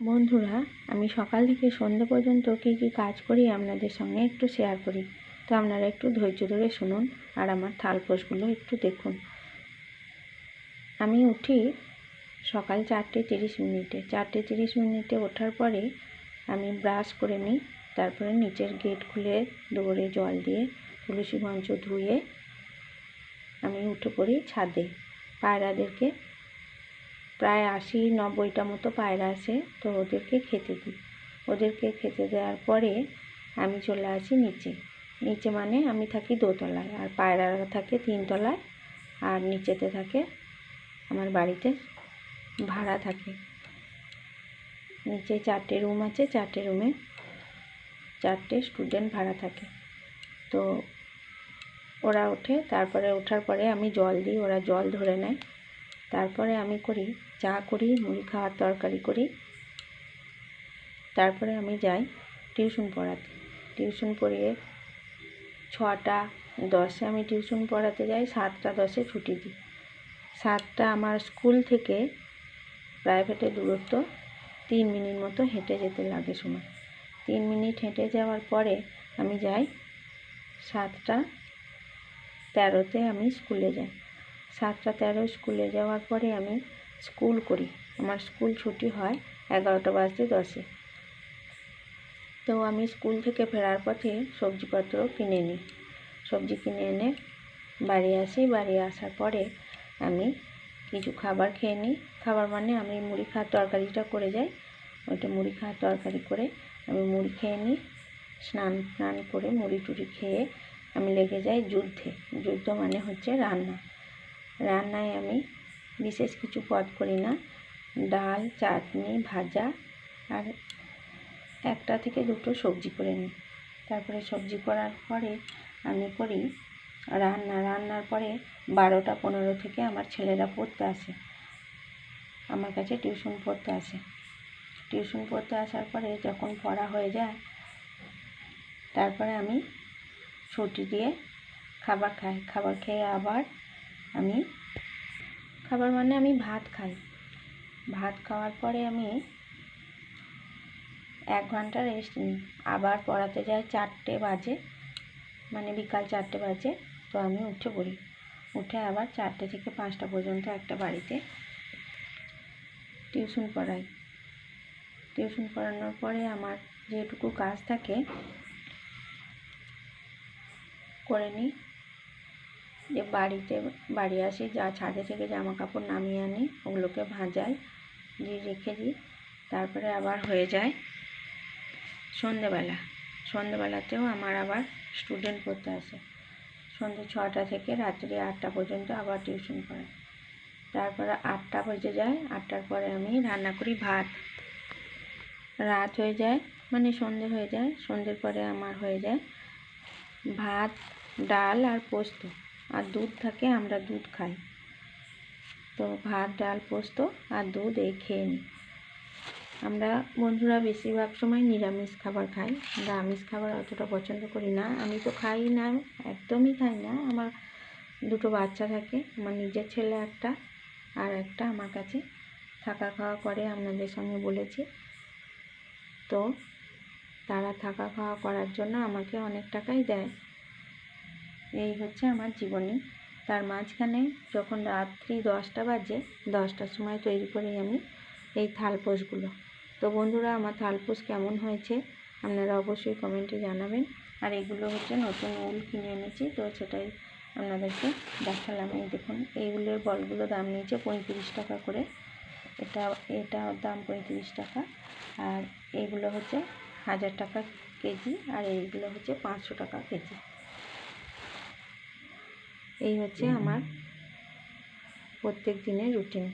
বন্ধুরা, আমি সকাল থেকে সন্ধ্যে পর্যন্ত কী কী কাজ করি আপনাদের সঙ্গে একটু শেয়ার করি। তো আপনারা একটু ধৈর্য ধরে শুনুন আর আমার থালপোষগুলো একটু দেখুন। আমি উঠি সকাল চারটে তিরিশ মিনিটে। চারটে তিরিশ মিনিটে ওঠার পরে আমি ব্রাশ করে নিই, তারপরে নিচের গেট খুলে দৌড়ে জল দিয়ে তুলসী মঞ্চ ধুয়ে আমি উঠে পড়ি ছাদে। পায়রাদেরকে প্রায় আশি, নব্বইটা মতো পায়রা আছে, তো ওদেরকে খেতে দিই। ওদেরকে খেতে দেওয়ার পরে আমি চলে আসি নিচে। নিচে মানে আমি থাকি দোতলায়, আর পায়রারা থাকে তিনতলায়, আর নিচেতে থাকে আমার বাড়িতে ভাড়া থাকে। নিচে চারটে রুম আছে, চারটে রুমে চারটে স্টুডেন্ট ভাড়া থাকে। তো ওরা ওঠে, তারপরে ওঠার পরে আমি জল দিই, ওরা জল ধরে নেয়। তারপরে আমি করি, চা করি, মুড়ি খাওয়ার তরকারি করি। তারপরে আমি যাই টিউশন পড়াতে। টিউশন পড়িয়ে ছটা, দশে আমি টিউশন পড়াতে যাই, সাতটা, দশে ছুটি দিই। সাতটা আমার স্কুল থেকে প্রাইভেটের দূরত্ব, তিন মিনিট মতো হেঁটে যেতে লাগে সময়। তিন মিনিট হেঁটে যাওয়ার পরে আমি যাই সাতটা, তেরোতে আমি স্কুলে যাই। সাতটা তেরো স্কুলে যাওয়ার পরে আমি স্কুল করি। আমার স্কুল ছুটি হয় এগারোটা বাজতে দশে। তো আমি স্কুল থেকে ফেরার পথে সবজিপত্র কিনে নিই। সবজি কিনে এনে বাড়ি আসি। বাড়ি আসার পরে আমি কিছু খাবার খেয়ে নিই। খাবার মানে আমি মুড়ি খাওয়ার তরকারিটা করে যাই। ওইটা মুড়ি খাওয়ার তরকারি করে আমি মুড়ি খেয়ে নিই। স্নান স্নান করে মুড়ি টুড়ি খেয়ে আমি লেগে যাই যুদ্ধে। যুদ্ধ মানে হচ্ছে রান্না। রান্নায় আমি বিশেষ কিছু পদ করি না। ডাল, চাটনি, ভাজা আর একটা থেকে দুটো সবজি করে নিই। তারপরে সবজি করার পরে আমি করি রান্না। রান্নার পরে বারোটা পনেরো থেকে আমার ছেলেরা পড়তে আসে। আমার কাছে টিউশন পড়তে আসে। টিউশন পড়তে আসার পরে যখন পড়া হয়ে যায়, তারপরে আমি ছুটি দিয়ে খাবার খাই। খাবার খেয়ে আবার আমি খাবার মানে আমি ভাত খাই। ভাত খাওয়ার পরে আমি এক ঘণ্টা রেস্ট নিই। আবার পড়াতে যাই চারটে বাজে মানে বিকাল চারটে বাজে, তো আমি উঠে পড়ি। উঠে আবার চারটে থেকে পাঁচটা পর্যন্ত একটা বাড়িতে টিউশন পড়াই। টিউশন পড়ানোর পরে আমার যেটুকু কাজ থাকে, করে নিই। যে বাড়িতে, বাড়ি আসি, যা ছাদে থেকে জামা কাপড় নামিয়ে আনি, ওগুলোকে ভাজাই, দিয়ে রেখে দিই। তারপরে আবার হয়ে যায় সন্ধেবেলা। সন্ধেবেলাতেও আমার আবার স্টুডেন্ট পড়তে আসে। সন্ধ্যে ছটা থেকে রাত্রি আটটা পর্যন্ত আবার টিউশন পড়াই তারপরে আটটা বেজে যায়, আটটার পরে আমি রান্না করি ভাত। রাত হয়ে যায় মানে সন্ধে হয়ে যায়। সন্ধ্যের পরে আমার হয়ে যায় ভাত, ডাল আর পোস্ত। আর দুধ থাকে, আমরা দুধ খাই। তো ভাত, ডাল, পোস্ত আর দুধ এই খেয়ে নিই। আমরা বন্ধুরা বেশিরভাগ সময় নিরামিষ খাবার খাই। আমরা আমিষ খাবার অতটা পছন্দ করি না। আমি তো খাই না, একদমই খাই না। আমার দুটো বাচ্চা থাকে, আমার নিজের ছেলে একটা আর একটা আমার কাছে থাকা খাওয়া করে, আপনাদের সঙ্গে বলেছি। তো তারা থাকা খাওয়া করার জন্য আমাকে অনেক টাকাই দেয়। এই হচ্ছে আমার জীবনী। তার মাঝখানে যখন রাত্রি দশটা বাজে, দশটার সময় তৈরি করি আমি এই থালপোষগুলো তো বন্ধুরা, আমার থালপোষ কেমন হয়েছে আপনারা অবশ্যই কমেন্টে জানাবেন। আর এগুলো হচ্ছে নতুন উল কিনে এনেছি, তো সেটাই আপনাদেরকে দেখালাম। এই দেখুন, এই উলের বলগুলো দাম নিয়েছে পঁয়ত্রিশ টাকা করে। এটা এটা দাম পঁয়ত্রিশ টাকা। আর এইগুলো হচ্ছে হাজার টাকা কেজি, আর এইগুলো হচ্ছে পাঁচশো টাকা কেজি। এই হচ্ছে আমার প্রত্যেক দিনের রুটিন